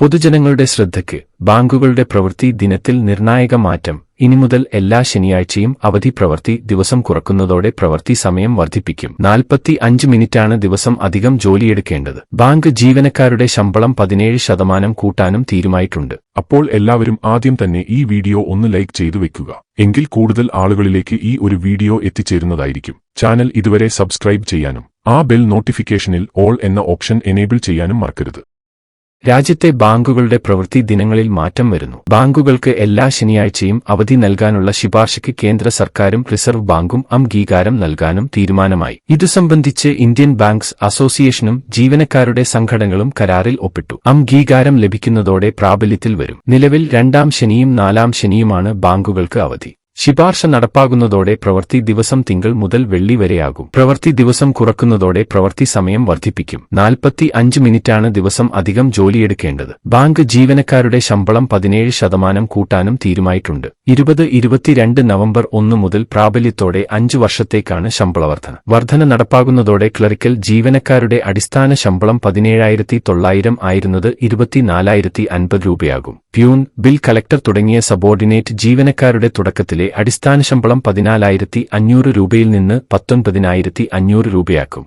പൊതുജനങ്ങളുടെ ശ്രദ്ധയ്ക്ക് ബാങ്കുകളുടെ പ്രവൃത്തി ദിനത്തിൽ നിർണായക മാറ്റം. ഇനി മുതൽ എല്ലാ ശനിയാഴ്ചയും അവധി പ്രവൃത്തി ദിവസം കുറക്കുന്നതോടെ പ്രവൃത്തി സമയം വർദ്ധിപ്പിക്കും. നാൽപ്പത്തി അഞ്ച് മിനിറ്റാണ് ദിവസം അധികം ജോലിയെടുക്കേണ്ടത്. ബാങ്ക് ജീവനക്കാരുടെ ശമ്പളം പതിനേഴ് ശതമാനം കൂട്ടാനും തീരുമായിട്ടുണ്ട്. അപ്പോൾ എല്ലാവരും ആദ്യം തന്നെ ഈ വീഡിയോ ഒന്ന് ലൈക്ക് ചെയ്തു വെക്കുക. എങ്കിൽ കൂടുതൽ ആളുകളിലേക്ക് ഈ ഒരു വീഡിയോ എത്തിച്ചേരുന്നതായിരിക്കും. ചാനൽ ഇതുവരെ സബ്സ്ക്രൈബ് ചെയ്യാനും ആ ബെൽ നോട്ടിഫിക്കേഷനിൽ ഓൾ എന്ന ഓപ്ഷൻ എനേബിൾ ചെയ്യാനും മറക്കരുത്. രാജ്യത്തെ ബാങ്കുകളുടെ പ്രവൃത്തി ദിനങ്ങളിൽ മാറ്റം വരുന്നു. ബാങ്കുകൾക്ക് എല്ലാ ശനിയാഴ്ചയും അവധി നൽകാനുള്ള ശുപാർശയ്ക്ക് കേന്ദ്ര സർക്കാരും റിസർവ് ബാങ്കും അംഗീകാരം നൽകാനും തീരുമാനമായി. ഇതു സംബന്ധിച്ച് ഇന്ത്യൻ ബാങ്ക്സ് അസോസിയേഷനും ജീവനക്കാരുടെ സംഘടനകളും കരാറിൽ ഒപ്പിട്ടു. അംഗീകാരം ലഭിക്കുന്നതോടെ പ്രാബല്യത്തിൽ വരും. നിലവിൽ രണ്ടാം ശനിയും നാലാം ശനിയുമാണ് ബാങ്കുകൾക്ക് അവധി. ശിപാർശ നടപ്പാകുന്നതോടെ പ്രവൃത്തി ദിവസം തിങ്കൾ മുതൽ വെള്ളി വരെയാകും. പ്രവൃത്തി ദിവസം കുറക്കുന്നതോടെ പ്രവൃത്തി സമയം വർദ്ധിപ്പിക്കും. നാൽപ്പത്തി അഞ്ച് മിനിറ്റാണ് ദിവസം അധികം ജോലിയെടുക്കേണ്ടത്. ബാങ്ക് ജീവനക്കാരുടെ ശമ്പളം പതിനേഴ് ശതമാനം കൂട്ടാനും തീരുമായിട്ടുണ്ട്. ഇരുപത് ഇരുപത്തിരണ്ട് നവംബർ ഒന്ന് മുതൽ പ്രാബല്യത്തോടെ അഞ്ചു വർഷത്തേക്കാണ് ശമ്പളവർധന. വർധന നടപ്പാകുന്നതോടെ ക്ലറിക്കൽ ജീവനക്കാരുടെ അടിസ്ഥാന ശമ്പളം പതിനേഴായിരത്തി തൊള്ളായിരം ആയിരുന്നത് ഇരുപത്തിനാലായിരത്തി അൻപത് രൂപയാകും. പ്യൂൺ ബിൽ കളക്ടർ തുടങ്ങിയ സബോർഡിനേറ്റ് ജീവനക്കാരുടെ തുടക്കത്തിലെ അടിസ്ഥാന ശമ്പളം പതിനാലായിരത്തി അഞ്ഞൂറ് രൂപയിൽ നിന്ന് പത്തൊൻപതിനായിരത്തി അഞ്ഞൂറ് രൂപയാക്കും.